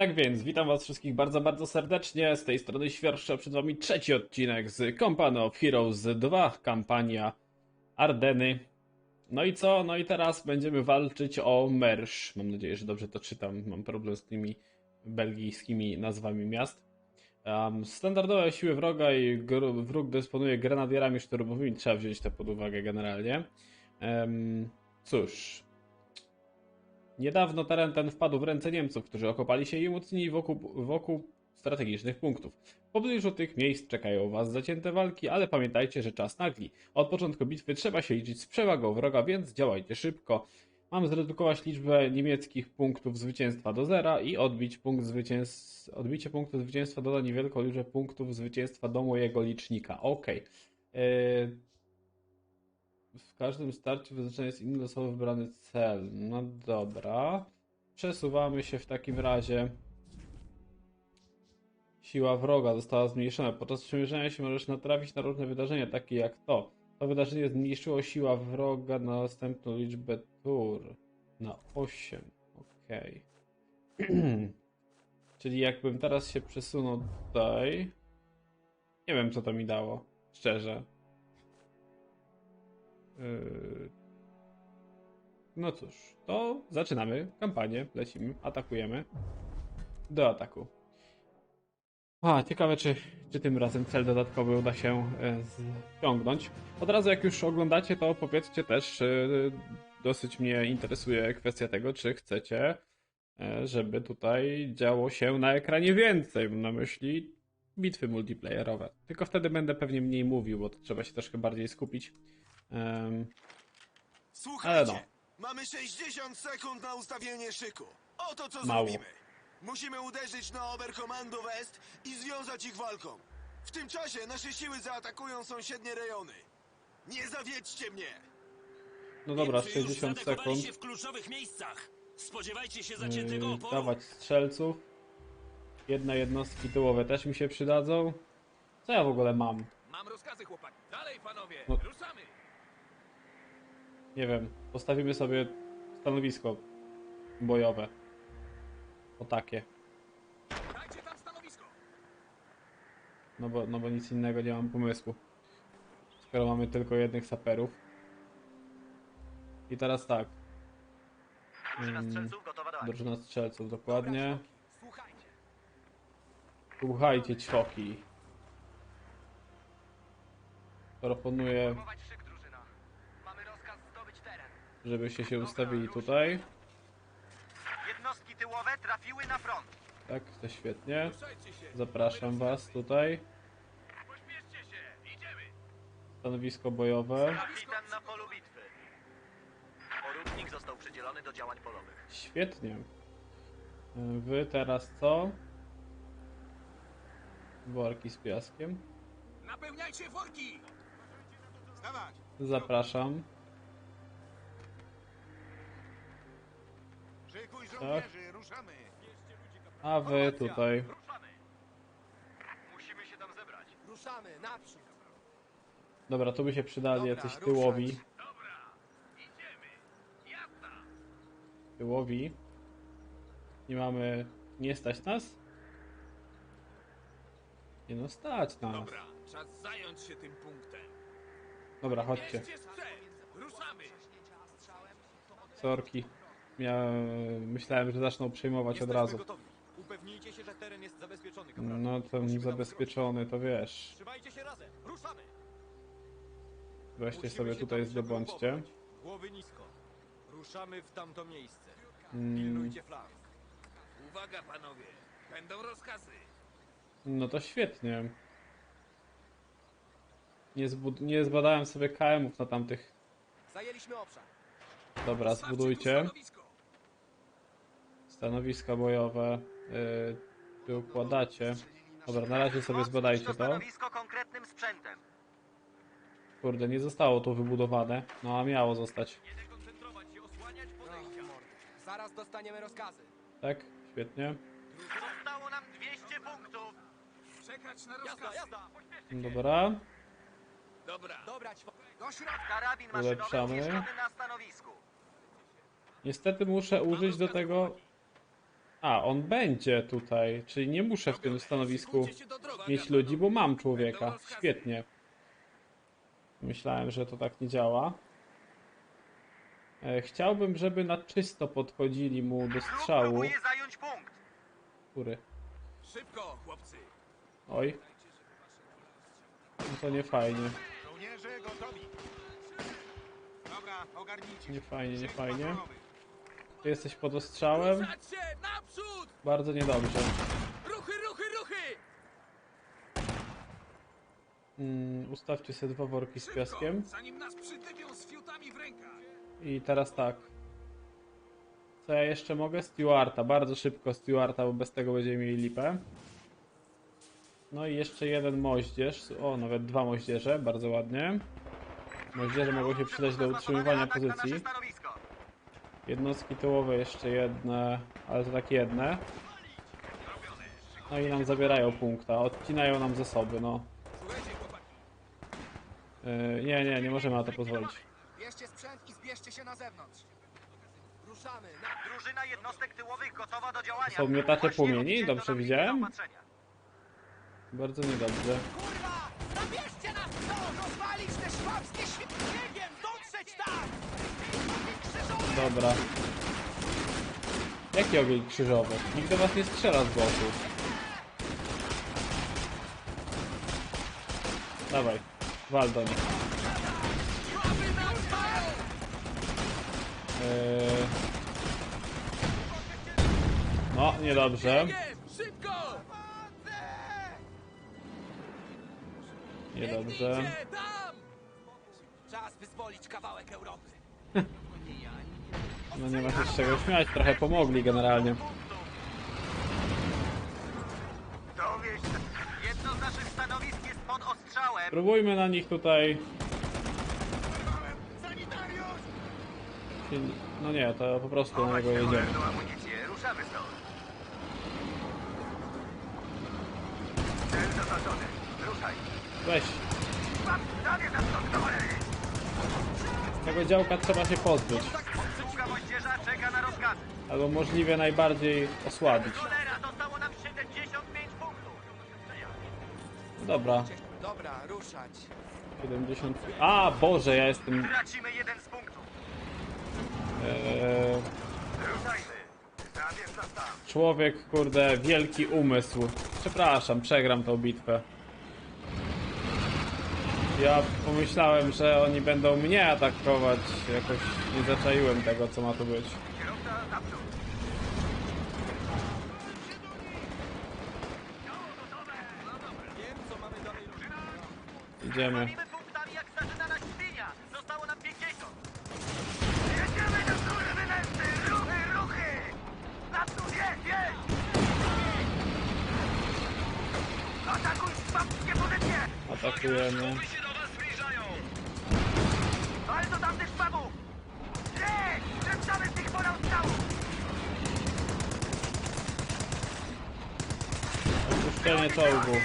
Tak więc, witam was wszystkich bardzo, bardzo serdecznie. Z tej strony Świerszcza, przed wami trzeci odcinek z Company of Heroes 2, kampania Ardeny. No i co? No i teraz będziemy walczyć o Mersz. Mam nadzieję, że dobrze to czytam. Mam problem z tymi belgijskimi nazwami miast. Um, standardowe siły wroga i wróg dysponuje grenadierami szturmowymi. Trzeba wziąć to pod uwagę generalnie. Em, cóż, Niedawno teren ten wpadł w ręce Niemców, którzy okopali się i umocnili wokół, wokół strategicznych punktów. W pobliżu tych miejsc czekają Was zacięte walki, ale pamiętajcie, że czas nagli. Od początku bitwy trzeba się liczyć z przewagą wroga, więc działajcie szybko. Mam zredukować liczbę niemieckich punktów zwycięstwa do zera i odbić punkt zwycięs... odbicie punktu zwycięstwa doda niewielką liczbę punktów zwycięstwa do mojego licznika. Okej. Yy, w każdym starciu wyznaczony jest inny losowo wybrany cel. No dobra. Przesuwamy się w takim razie. Siła wroga została zmniejszona. Podczas przemierzania się możesz natrafić na różne wydarzenia, takie jak to. To wydarzenie zmniejszyło siła wroga na następną liczbę tur. Na 8. Okej. Czyli jakbym teraz się przesunął tutaj. Nie wiem, co to mi dało. Szczerze. Yy, No cóż, to zaczynamy kampanię, lecimy, atakujemy. Do ataku. A, ciekawe, czy, czy tym razem cel dodatkowy uda się e, ściągnąć. Od razu, jak już oglądacie, to powiedzcie też, e, dosyć mnie interesuje kwestia tego, czy chcecie, e, żeby tutaj działo się na ekranie więcej. Na myśli bitwy multiplayerowe. Tylko wtedy będę pewnie mniej mówił, bo trzeba się troszkę bardziej skupić. Em, Słuchajcie, Ale mamy 60 sekund na ustawienie szyku. Oto co Mało. zrobimy. Musimy uderzyć na Oberkommando West i związać ich walką. W tym czasie nasze siły zaatakują sąsiednie rejony. Nie zawiedźcie mnie! no dobra, Niemcy już 60 zaatakowali sekund. się w kluczowych miejscach. Spodziewajcie się zaciętego Yy, oporu. dawać strzelców. Jedne jednostki tyłowe też mi się przydadzą. Co ja w ogóle mam? Mam rozkazy, chłopaki. Dalej, panowie, No. ruszamy! Nie wiem. Postawimy sobie stanowisko bojowe. O takie. Dajcie tam stanowisko! No bo, no bo nic innego nie mam pomysłu. Skoro mamy tylko jednych saperów. I teraz tak. Drużyna Mm, strzelców gotowa do akcji. Drużyna strzelców, dokładnie. Słuchajcie. Słuchajcie, ćwoki. Proponuję, Formować szyk, drużyna. Mamy rozkaz zdobyć teren. Żebyście się ustawili tutaj. Jednostki tyłowe trafiły na front. Tak, to świetnie. Zapraszam was tutaj. Pośpieszcie się! Idziemy! Stanowisko bojowe. Kapitan na polu bitwy. Poróbnik został przydzielony do działań polowych. Świetnie. Wy teraz co? Worki z piaskiem. Napełniajcie worki! Stawać! Zapraszam. Żołnierzy, ruszamy! A wy tutaj. Ruszamy. Musimy się tam zebrać. Ruszamy, naprzód! Dobra, tu by się przydali Dobra, jacyś ruszać. tyłowi. Dobra! Idziemy! Jazda! Tyłowi. Nie mamy... Nie stać nas? Nie no, stać nas. Dobra, czas zająć się tym punktem. Dobra, chodźcie. Sprzęt! Ruszamy! Sorki. Myślałem, że zaczną przejmować od razu. gotowi. Upewnijcie się, że teren jest zabezpieczony, No to zabezpieczony, to wiesz. Trzymajcie się razem, ruszamy! Weźcie Musimy sobie się tutaj tam zdobądźcie. Głowy nisko. Ruszamy w tamto miejsce. Mm, Pilnujcie flank. Uwaga, panowie! Będą rozkazy! no to świetnie. Nie, zbud- nie zbadałem sobie KM-ów na tamtych. Zajęliśmy obszar. Dobra, Ustawcie tu zbudujcie. stanowisko. Stanowiska bojowe. Tu układacie. Dobra, na razie sobie zbadajcie to to. stanowisko konkretnym sprzętem. Kurde, nie zostało tu wybudowane. No a miało zostać. Zaraz dostaniemy rozkazy. Tak? Świetnie. Zostało nam 200 punktów. Czekać na rozkazy. jazda! Dobra. Dobra. Dobra. Do środka! Karabin maszynowy Ulepszamy. umieszczony na stanowisku. Niestety muszę użyć do tego A, on będzie tutaj, czyli nie muszę w tym stanowisku mieć ludzi, bo mam człowieka. Świetnie. Myślałem, że to tak nie działa. E, Chciałbym, żeby na czysto podchodzili mu do strzału. Który? Szybko, chłopcy. Oj. No to nie fajnie. Nie fajnie, nie fajnie. Ty jesteś pod ostrzałem? Bardzo niedobrze. Ruchy, ruchy, ruchy! Mm, ustawcie sobie dwa worki z Szybko, piaskiem. zanim nas przytypią z fiutami w rękach. I teraz tak. Co ja jeszcze mogę? Stewarta. Bardzo szybko Stewarta, bo bez tego będziemy mieli lipę. No i jeszcze jeden moździerz. O, nawet dwa moździerze. Bardzo ładnie. Moździerze mogą się przydać do utrzymywania pozycji. Jednostki tyłowe jeszcze jedne, ale to takie jedne. No i nam zabierają punkta. Odcinają nam zasoby, no. Yy, nie, nie, nie możemy na to pozwolić. Bierzcie sprzęt i zbierzcie się na zewnątrz. Ruszamy. Na... Drużyna jednostek tyłowych gotowa do działania. Są miotacze płomieni? Dobrze widziałem? Bardzo niedobrze. Kurwa! Zabierzcie nas! Rozwalić te szwabskie śmiegiem! Dotrzeć tam! Dobra. Jaki ogień krzyżowy? Nikt do was nie strzela z boku. Dawaj, wal do nich. Yy... No, niedobrze. Niedobrze. Czas wyzwolić kawałek Europy. No nie ma się z czego śmiać, trochę pomogli generalnie. Jedno z naszych stanowisk jest pod ostrzałem. Próbujmy na nich tutaj... No nie, to po prostu na niego jedziemy. Cholerną amunicję. Ruszamy stąd. Cel zaznaczony. Ruszaj. Weź, Mam tego działka trzeba się pozbyć. Obsługa moździerza czeka na rozkazy. Albo możliwie najbardziej osłabić. Cholera, zostało nam 75 punktów. Dobra, Dobra, ruszać. 70. A, Boże, ja jestem. Tracimy jeden z punktów. E, Ruszajmy. Tam. człowiek, kurde, wielki umysł. Przepraszam, przegram tą bitwę. Ja pomyślałem, że oni będą mnie atakować. Jakoś nie zaczaiłem tego, co ma tu być. Idziemy. Zabijmy punktami jak zaczynana świnia. Zostało nam 50. Jedziemy do góry wynęty. Ruchy, ruchy. Naprzód, jedź, jedź. Atakuj szwabskie pozycje. Atakujemy. się do was zbliżają. Ale do tamtych szwabów. Jedź. Przeprzamy z tych pora strzału. Opuszczenie czołgu.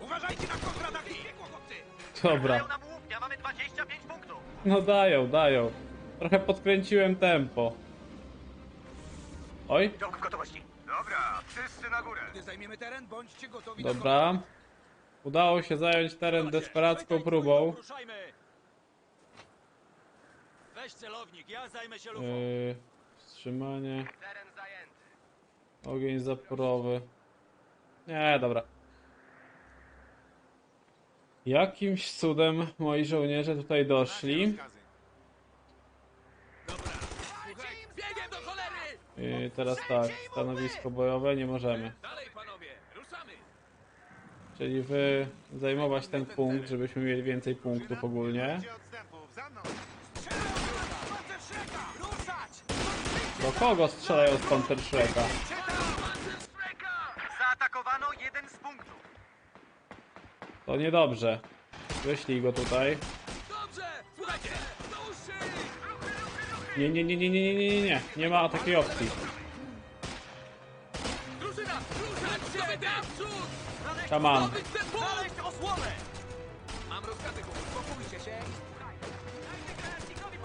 Uważajcie na chłopcy! Dobra. Dają nam łupnia. Mamy 25 punktów. No dają, dają. Trochę podkręciłem tempo. Oj, Czołg w gotowości. Dobra, wszyscy na górę. Gdy zajmiemy teren, bądźcie gotowi do dobra. Udało się zająć teren desperacką próbą. Ruszajmy! Weź celownik, ja zajmę się lufą. Yy, wstrzymanie. Teren. Ogień zaporowy. Nie, dobra. Jakimś cudem moi żołnierze tutaj doszli. I teraz tak, stanowisko bojowe nie możemy. Czyli wy zajmować ten punkt, żebyśmy mieli więcej punktów ogólnie. Do kogo strzelają z Panter Shreka? To niedobrze. Wyślij go tutaj. Nie, nie, nie, nie, nie, nie, nie, nie, nie. Nie ma takiej opcji. Szaman.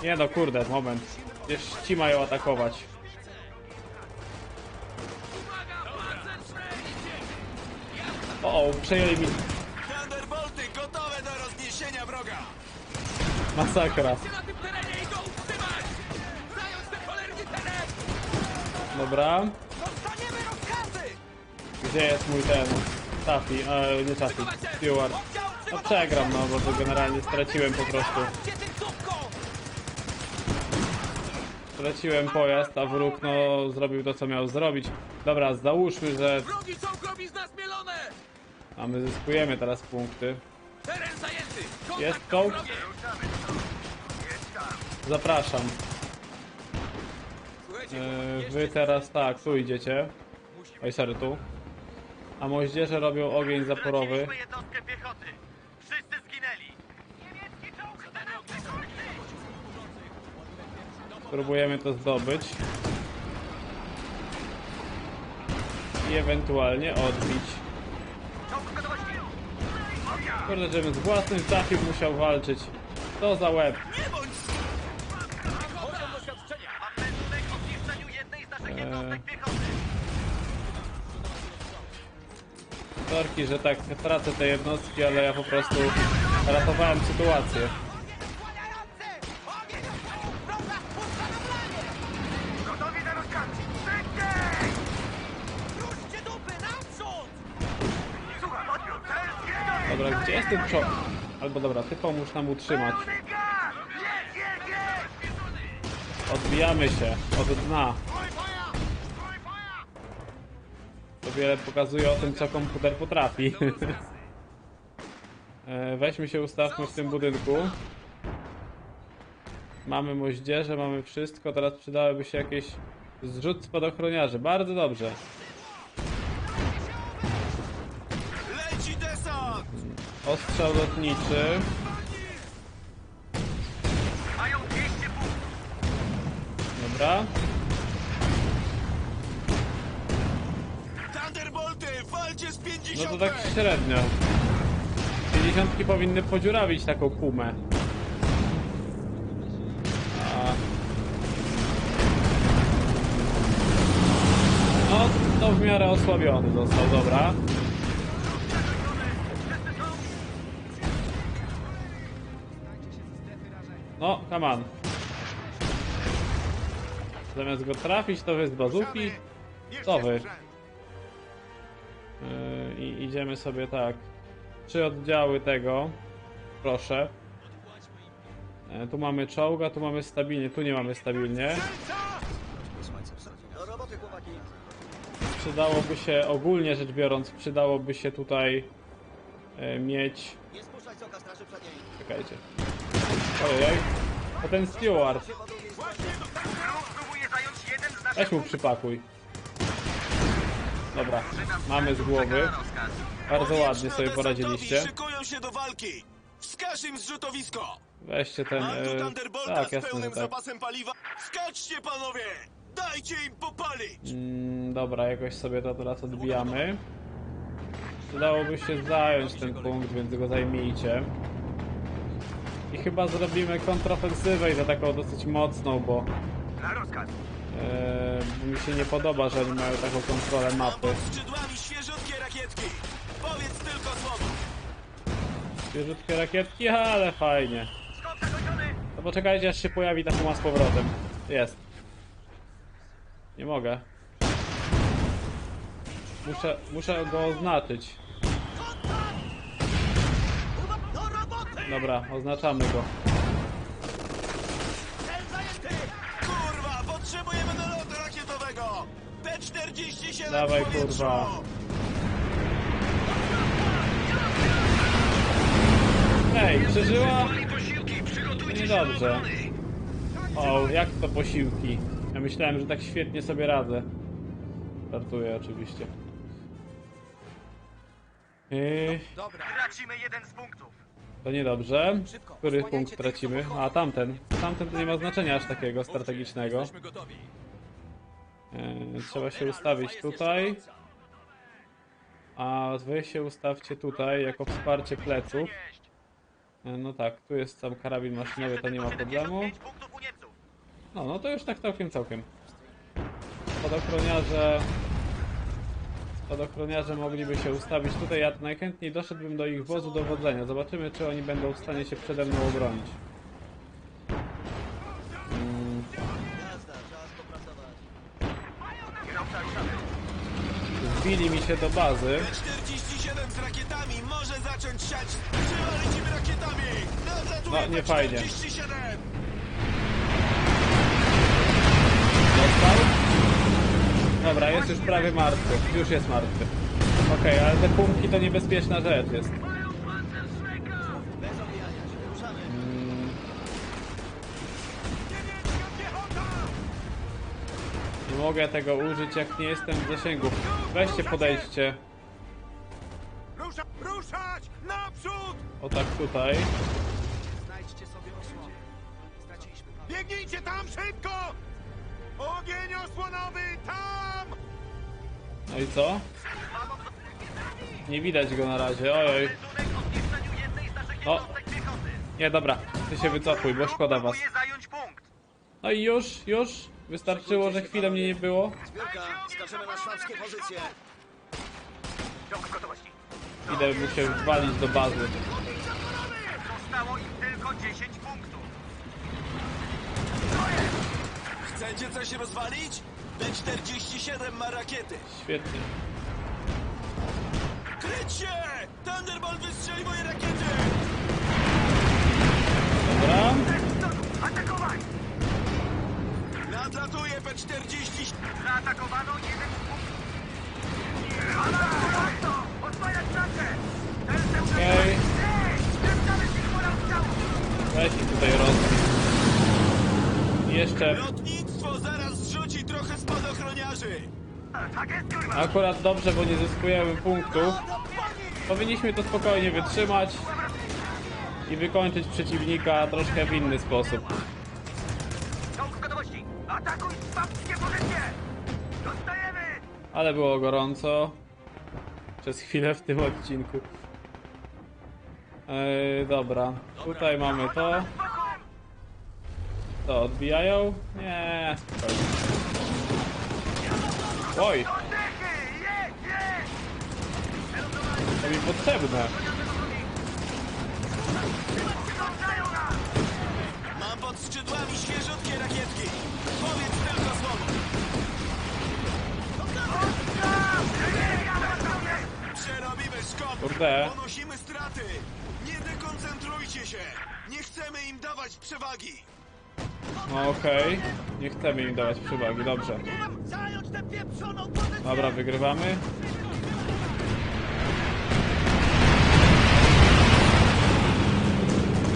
Nie no, kurde, moment. Jeszcze ci mają atakować. O, -o przejęli mi teren! Dobra. Gdzie jest mój ten? Taffy, e, nie Taffy, Stewart. No przegram, no bo to generalnie straciłem po prostu. Straciłem pojazd, a wróg no zrobił to co miał zrobić. Dobra, załóżmy, że Wrogi a my zyskujemy teraz punkty. Jest wrogiem! Zapraszam. Jeszcze wy teraz tak, tu idziecie. Oj, sorry, tu. A moździerze robią ogień zaporowy. Straciliśmy jednostkę piechoty. Wszyscy zginęli. Niemiecki czołg stanowczy kończy! Spróbujemy to zdobyć. I ewentualnie odbić. Czołg gotowości! Kurde, żebym z własnym trafił musiał walczyć. To za łeb. Sorki, że tak tracę te jednostki, ale ja po prostu ratowałem sytuację. Dobra, gdzie jest ten czołg? Albo dobra, ty pomóż nam utrzymać. Odbijamy się od dna. Wiele pokazuje o tym, co komputer potrafi. E, Weźmy się, ustawmy w tym budynku. Mamy moździerze, mamy wszystko. Teraz przydałyby się jakieś zrzut spadochroniarzy. Bardzo dobrze. Ostrzał lotniczy. Mają 200 punktów! Dobra. No 50! to tak średnio. 50 powinny podziurawić taką pumę. A... No, to w miarę osłabiony został, dobra. No, come on. Zamiast go trafić, to wy z bazówki. Co wy? Idziemy sobie tak. Trzy oddziały tego. Proszę. E, Tu mamy czołga, tu mamy stabilnie, tu nie mamy stabilnie. Przydałoby się, ogólnie rzecz biorąc, przydałoby się tutaj e, mieć. Czekajcie. Ojej. To ten steward. Weź mu przypakuj. Dobra, mamy z głowy. Bardzo ładnie sobie poradziliście. Szykują się do walki! Wskaż im zrzutowisko! Weźcie ten. E, Thunderbolta tak, z jasne, że pełnym tak. zapasem paliwa. Skaczcie, panowie! Dajcie im popalić! Mm, dobra, jakoś sobie to teraz odbijamy. Przydałoby się zająć ten punkt, więc go zajmijcie. I chyba zrobimy kontrofensywę i to taką dosyć mocną, bo, Na rozkaz! Bo mi się nie podoba, że oni mają taką kontrolę mapy. skrzydłami świeżutkie rakietki! Powiedz tylko słowo! Świeżutkie rakietki, ale fajnie. Skok zakończony! To poczekajcie, aż się pojawi ta puma z powrotem. Jest. Nie mogę. Muszę, muszę go oznaczyć. Dobra, oznaczamy go. Dawaj, kurwa. Ej, przeżyła? To niedobrze. O, jak to posiłki? Ja myślałem, że tak świetnie sobie radzę. Startuję oczywiście. Yy, Dobra. Tracimy jeden z punktów! to niedobrze. Który punkt tracimy? A, tamten. Tamten to nie ma znaczenia aż takiego strategicznego. Jesteśmy gotowi. Yy, trzeba się ustawić tutaj. A wy się ustawcie tutaj jako wsparcie pleców. E, No tak, tu jest sam karabin maszynowy, to nie ma problemu. 75 punktów u Niemców! No, no to już tak całkiem, całkiem. Spadochroniarze Spadochroniarze mogliby się ustawić tutaj, ja najchętniej doszedłbym do ich wozu dowodzenia. Zobaczymy, czy oni będą w stanie się przede mną obronić. Wbili mi się do bazy. 47 z rakietami może zacząć siać. Przywalić im rakietami! No, nie fajnie. 47! Dostał? Dobra, jest już prawie martwy. Już jest martwy. Okej, ale te pumpki to niebezpieczna rzecz jest. Mm. Nie mogę tego użyć, jak nie jestem w zasięgu. Weźcie, podejdźcie. Rusza, ruszać! Naprzód! O tak tutaj. Znajdźcie sobie osłonę. Straciliśmy pan. Biegnijcie tam szybko! Ogień osłonowy tam! No i co? Nie widać go na razie, ojoj. O zniszczeniu jednej z naszych O. jednostek piechoty. Nie, dobra, ty się wycofuj, bo szkoda was. Próbuje zająć punkt. No i już, już. Wystarczyło, że chwilę mnie nie było. Zbiórka, skaczemy na szwabskie pozycje. Ciąg gotowości. Idę mu się walić do bazy. Zostało im tylko 10 punktów. Chcecie coś rozwalić? B-47 ma rakiety. Świetnie. Kryć się! Thunderbolt wystrzeli moje rakiety! Dobra. Nadlatuje B-40. Zaatakowano jeden z punktów. Alarm! Oswajać trasę! Cel Okej. Ej! Sprawdzamy ich pora strzału! Weź ich tutaj rozbić. Jeszcze Lotnictwo zaraz zrzuci trochę spadochroniarzy. Tak jest, kurwa! akurat dobrze, bo nie zyskujemy punktów. Powinniśmy to spokojnie wytrzymać i wykończyć przeciwnika troszkę w inny sposób. Atakuj szwabskie pozycje! Dostajemy! Ale było gorąco przez chwilę w tym odcinku. Eee, dobra, tutaj mamy to. To odbijają? Nie, spokojnie. Oj, to mi potrzebne. Przyglądają nas! Mam pod skrzydłami świeżutkie rakietki. Powiedz tylko słowo. Przerobimy. Kurde. Ponosimy straty. Nie dekoncentrujcie się. Nie chcemy im dawać przewagi. No okej, nie chcemy im dawać przewagi, dobrze. Zająć tę pieprzoną pozycję! Dobra, wygrywamy.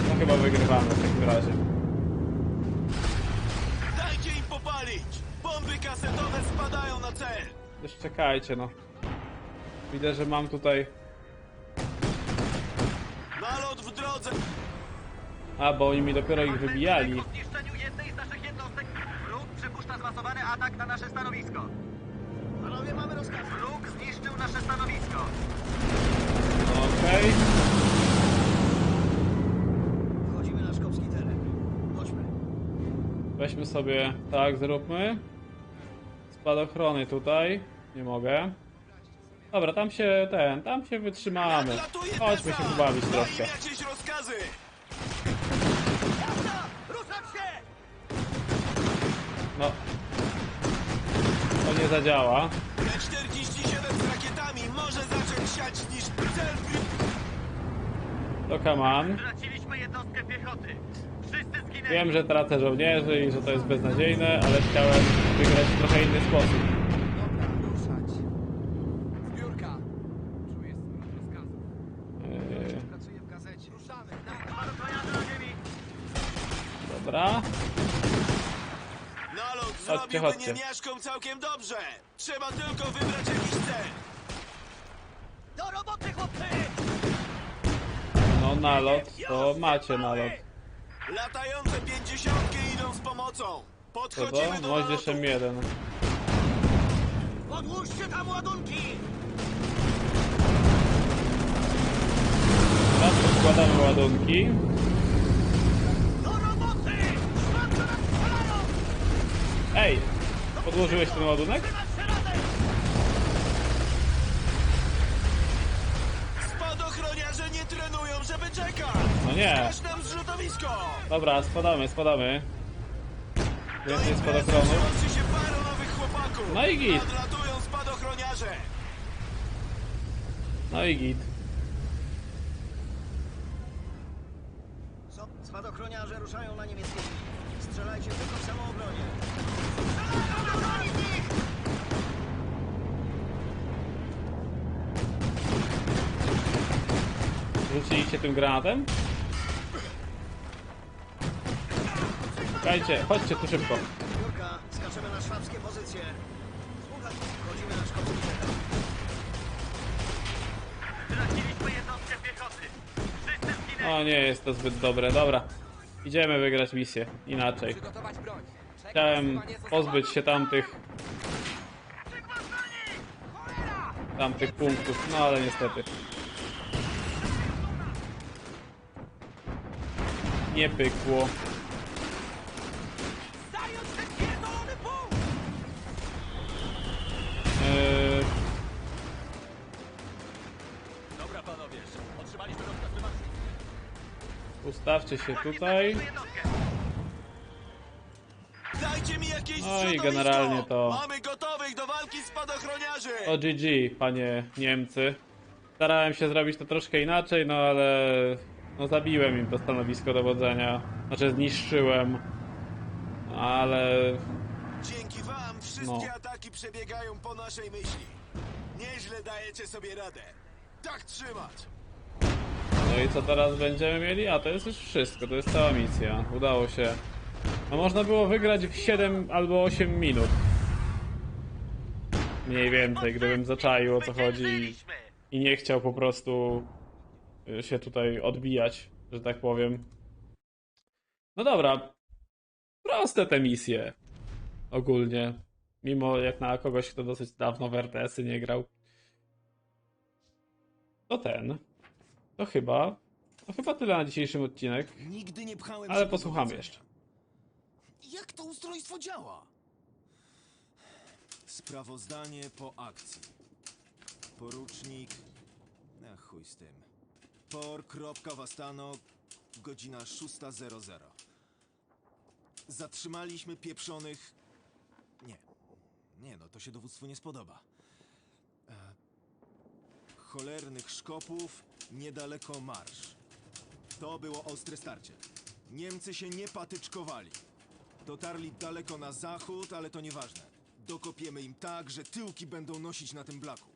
No chyba wygrywamy w takim razie. Na cel. Już czekajcie, no. Widzę, że mam tutaj... Nalot w drodze. A, bo oni mi dopiero ich wybijali. O zniszczeniu jednej z naszych jednostek. Wróg przypuszcza zmasowany atak na nasze stanowisko. Panowie, mamy rozkaz. Wróg zniszczył nasze stanowisko. Okej. Wchodzimy na szkopski teren. Chodźmy. Weźmy sobie... Tak, zróbmy. Spadochrony tutaj. Nie mogę. Dobra, tam się ten... Tam się wytrzymamy. Chodźmy się pobawić troszkę. No. To nie zadziała. B-47 z rakietami może zacząć siać niż cel To kaman. Straciliśmy jednostkę piechoty. Wiem, że tracę żołnierzy i że to jest beznadziejne, ale chciałem wygrać w trochę inny sposób. Dobra, ruszać. Zbiórka. Czuję słyszę rozkazów. Yy, Pracuję w gazecie. Ruszamy. Spadochroniarze na ziemi. dobra. Nalot Chodźcie, zrobiłby chodźcie. niemiaszkom całkiem dobrze. Trzeba tylko wybrać jakiś cel. Do roboty, chłopcy! No nalot, to macie nalot. Latające pięćdziesiątki idą z pomocą. Podchodzimy do Moździe się jeden. Odłóżcie tam ładunki! Teraz podkładamy ładunki. Do roboty! Ej, podłożyłeś ten ładunek? Spadochroniarze nie trenują, żeby czekać. No nie. Każda zrzutowisko! Dobra, spadamy, spadamy. Więcej się paru nowych chłopaków. No i git. Nadlatują spadochroniarze. No i git. Spadochroniarze ruszają na niemieckie linii. Strzelajcie tylko w samoobronie. Rzuciliście tym granatem? Słuchajcie, chodźcie tu szybko. Jurka, skaczemy na szwabskie pozycje. Słuchaj, wchodzimy na szkopnicę. Straciliśmy jednostkę piechoty. Wszyscy zginęli. O nie, jest to zbyt dobre. Dobra. Idziemy wygrać misję. Inaczej. Przygotować broń. Czekać, Chciałem zostało- pozbyć się tamtych, Cholera! tamtych punktów, no ale niestety. Nie pykło. Dobra, panowie, otrzymaliśmy rozkaz ustawcie się tutaj. Dajcie mi jakieś No i generalnie to- Mamy gotowych do walki spadochroniarzy. O GG, panie Niemcy. Starałem się zrobić to troszkę inaczej, no ale no zabiłem im to stanowisko dowodzenia. Znaczy zniszczyłem. Ale wam wszystkie No. ataki przebiegają po naszej myśli. Nieźle dajecie sobie radę. Tak trzymać. no i co teraz będziemy mieli? A to jest już wszystko, to jest cała misja. Udało się. No można było wygrać w 7 albo 8 minut. Mniej więcej, gdybym zaczaił o co chodzi i, i nie chciał po prostu y, się tutaj odbijać, że tak powiem. No dobra. Proste te misje. Ogólnie. Mimo jak na kogoś, kto dosyć dawno w RTS-y nie grał. To ten. To chyba. To chyba tyle na dzisiejszym odcinek. Nigdy nie pchałem Ale się do posłuchamy jeszcze. Jak to ustrojstwo działa? Sprawozdanie po akcji. Porucznik... Na chuj z tym. Por. Wastano, godzina 6.00. Zatrzymaliśmy pieprzonych... Nie. No, to się dowództwu nie spodoba. E... Cholernych szkopów niedaleko marsz. To było ostre starcie. Niemcy się nie patyczkowali. Dotarli daleko na zachód, ale to nieważne. Dokopiemy im tak, że tyłki będą nosić na tym blaku.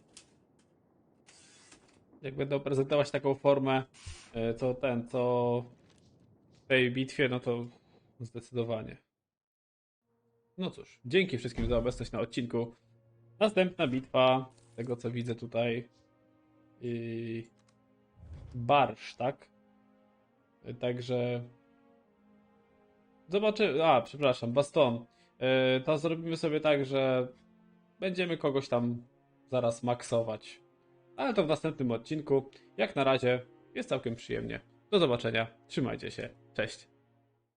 Jak będą prezentować taką formę, e, co ten, co w tej bitwie, no to zdecydowanie. No cóż, dzięki wszystkim za obecność na odcinku. Następna bitwa, tego co widzę tutaj. I Barsz, tak? E, Także. Zobaczy. A, przepraszam, Baston. E, To zrobimy sobie tak, że będziemy kogoś tam zaraz maksować. Ale to w następnym odcinku. Jak na razie jest całkiem przyjemnie. Do zobaczenia. Trzymajcie się. Cześć.